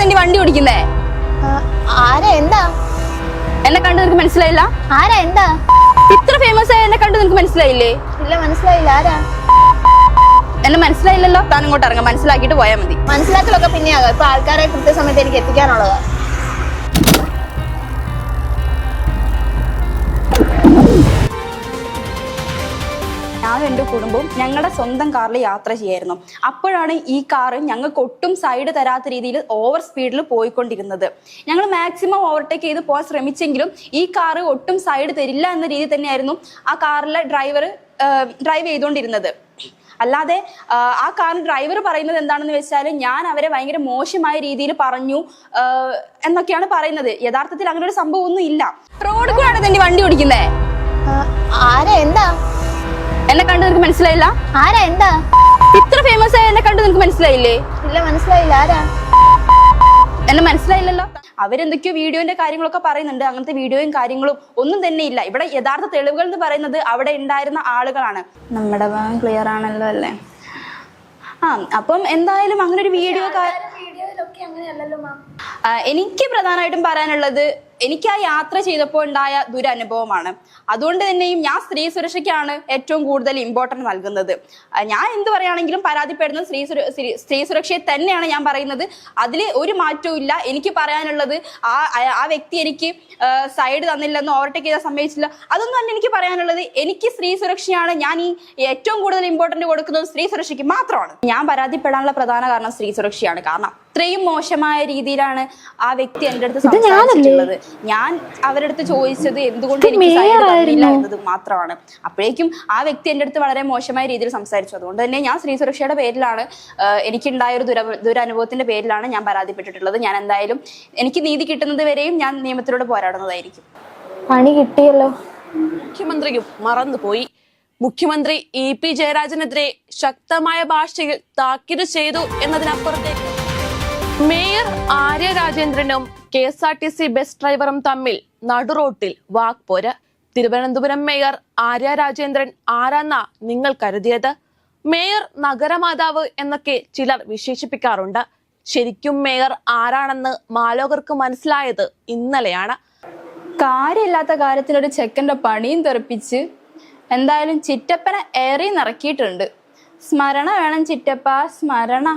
തന്റെ വണ്ടി ഓടിക്കുന്നേ? ആരാ എന്താ? എന്നെ കണ്ടു നിനക്ക് മനസ്സിലായില്ല? ആരാ എന്താ? ഇത്ര ഫേമസ് ആയ എന്നെ കണ്ടു നിനക്ക് മനസ്സിലായില്ലേ? ഇല്ല മനസ്സിലായില്ല. ആരാ? എന്നെ മനസ്സിലായില്ലല്ലോ. താൻ ഇങ്ങോട്ട് ഇറങ്ങാം. മനസ്സിലാക്കിയിട്ട് പോയാൽ മതി. മനസ്സിലാക്കലൊക്കെ പിന്നെയാകാം. ഇപ്പൊ ആൾക്കാരെ കൃത്യസമയത്ത് എനിക്ക് എത്തിക്കാനുള്ളതാ. ഞാനും എന്റെ കുടുംബവും ഞങ്ങളുടെ സ്വന്തം കാറിൽ യാത്ര ചെയ്യായിരുന്നു. അപ്പോഴാണ് ഈ കാറ് ഞങ്ങൾക്ക് ഒട്ടും സൈഡ് തരാത്ത രീതിയിൽ ഓവർ സ്പീഡിൽ പോയിക്കൊണ്ടിരുന്നത്. ഞങ്ങൾ മാക്സിമം ഓവർടേക്ക് ചെയ്ത് പോകാൻ ശ്രമിച്ചെങ്കിലും ഈ കാറ് ഒട്ടും സൈഡ് തരില്ല എന്ന രീതി തന്നെയായിരുന്നു ആ കാറിലെ ഡ്രൈവർ ഡ്രൈവ് ചെയ്തുകൊണ്ടിരുന്നത്. അല്ലാതെ ആ, കാർ ഡ്രൈവർ പറയുന്നത് എന്താണെന്ന് വെച്ചാൽ ഞാൻ അവരെ ഭയങ്കര മോശമായ രീതിയിൽ പറഞ്ഞു എന്നൊക്കെയാണ് പറയുന്നത്. യഥാർത്ഥത്തിൽ അങ്ങനെ ഒരു സംഭവം ഒന്നും ഇല്ല റോഡ് കൂടെ വണ്ടി ഓടിക്കുന്നേ? ആരാ? എന്താ? എന്നെ കണ്ടു നിനക്ക് മനസ്സിലായില്ല? ആരാ? എന്താ? ഇത്ര ഫേമസ് ആയ എന്നെ കണ്ടു നിനക്ക് മനസ്സിലായില്ലേ? ഇല്ല മനസ്സിലായില്ല. ആരാ? എന്നെ മനസ്സിലായില്ലല്ലോ? അവരെന്തൊക്കെയോ വീഡിയോന്റെ കാര്യങ്ങളൊക്കെ പറയുന്നുണ്ട്. അങ്ങനത്തെ വീഡിയോയും കാര്യങ്ങളും ഒന്നും തന്നെ ഇല്ല. ഇവിടെ യഥാർത്ഥ തെളിവുകൾ എന്ന് പറയുന്നത് അവിടെ ഉണ്ടായിരുന്ന ആളുകളാണ്. നമ്മുടെ ഭാഗം ക്ലിയർ ആണല്ലോ അല്ലേ? ആ അപ്പം എന്തായാലും അങ്ങനെ ഒരു വീഡിയോ എനിക്ക് പ്രധാനമായിട്ടും പറയാനുള്ളത് എനിക്ക് ആ യാത്ര ചെയ്തപ്പോൾ ഉണ്ടായ ദുരനുഭവമാണ്. അതുകൊണ്ട് തന്നെയും ഞാൻ സ്ത്രീ സുരക്ഷയ്ക്കാണ് ഏറ്റവും കൂടുതൽ ഇമ്പോർട്ടന്റ് നൽകുന്നത്. ഞാൻ എന്ത് പറയുകയാണെങ്കിലും പരാതിപ്പെടുന്നത് സ്ത്രീ സ്ത്രീ- സുരക്ഷയെ തന്നെയാണ് ഞാൻ പറയുന്നത്. അതിൽ ഒരു മാറ്റവും ഇല്ല. എനിക്ക് പറയാനുള്ളത് ആ ആ- വ്യക്തി എനിക്ക് സൈഡ് തന്നില്ലെന്ന് ഓവർടേക്ക് ചെയ്താൽ സമ്മതിച്ചില്ല. അതൊന്നും തന്നെ എനിക്ക് പറയാനുള്ളത്. എനിക്ക് സ്ത്രീ സുരക്ഷയാണ് ഞാൻ ഈ ഏറ്റവും കൂടുതൽ ഇമ്പോർട്ടന്റ് കൊടുക്കുന്നത് സ്ത്രീ സുരക്ഷയ്ക്ക് മാത്രമാണ്. ഞാൻ പരാതിപ്പെടാനുള്ള പ്രധാന കാരണം സ്ത്രീ സുരക്ഷയാണ്. കാരണം അത്രയും മോശമായ രീതിയിലാണ് ആ വ്യക്തി എന്റെ അടുത്ത് സംസാരിച്ചിട്ടുള്ളത്. ഞാൻ അവരുടെ അടുത്ത് ചോദിച്ചത് എന്തുകൊണ്ട് എനിക്ക് തന്നില്ല എന്നത് മാത്രമാണ്. അപ്പോഴേക്കും ആ വ്യക്തി എന്റെ അടുത്ത് വളരെ മോശമായ രീതിയിൽ സംസാരിച്ചു. അതുകൊണ്ട് തന്നെ ഞാൻ സ്ത്രീ സുരക്ഷയുടെ പേരിലാണ് എനിക്കുണ്ടായ ഒരു ദുര ദുരനുഭവത്തിന്റെ പേരിലാണ് ഞാൻ പരാതിപ്പെട്ടിട്ടുള്ളത്. ഞാൻ എന്തായാലും എനിക്ക് നീതി കിട്ടുന്നത് വരെയും ഞാൻ നിയമത്തിലൂടെ പോരാടുന്നതായിരിക്കും. പണി കിട്ടിയല്ലോ. മുഖ്യമന്ത്രിക്കും മറന്നുപോയി. മുഖ്യമന്ത്രി ഇ പി ജയരാജനെതിരെ ശക്തമായ ഭാഷയിൽ താക്കീത് ചെയ്തു എന്നതിനപ്പുറത്തേക്ക് mayor Arya രാജേന്ദ്രനും K S R T C bus ഡ്രൈവറും തമ്മിൽ നടുറോട്ടിൽ വാക്പോര്. തിരുവനന്തപുരം മേയർ ആര്യ രാജേന്ദ്രൻ ആരാന്ന നിങ്ങൾ കരുതിയത്? മേയർ നഗരമാതാവ് എന്നൊക്കെ ചിലർ വിശേഷിപ്പിക്കാറുണ്ട്. ശരിക്കും മേയർ ആരാണെന്ന് മാലോകർക്ക് മനസ്സിലായത് ഇന്നലെയാണ്. കാര്യമില്ലാത്ത കാര്യത്തിൽ ഒരു ചെക്കന്റെ പണിയും തെറിപ്പിച്ച് എന്തായാലും ചിറ്റപ്പനെ ഏറി നിറക്കിയിട്ടുണ്ട് സ്മരണ വേണം ചിറ്റപ്പ സ്മരണ.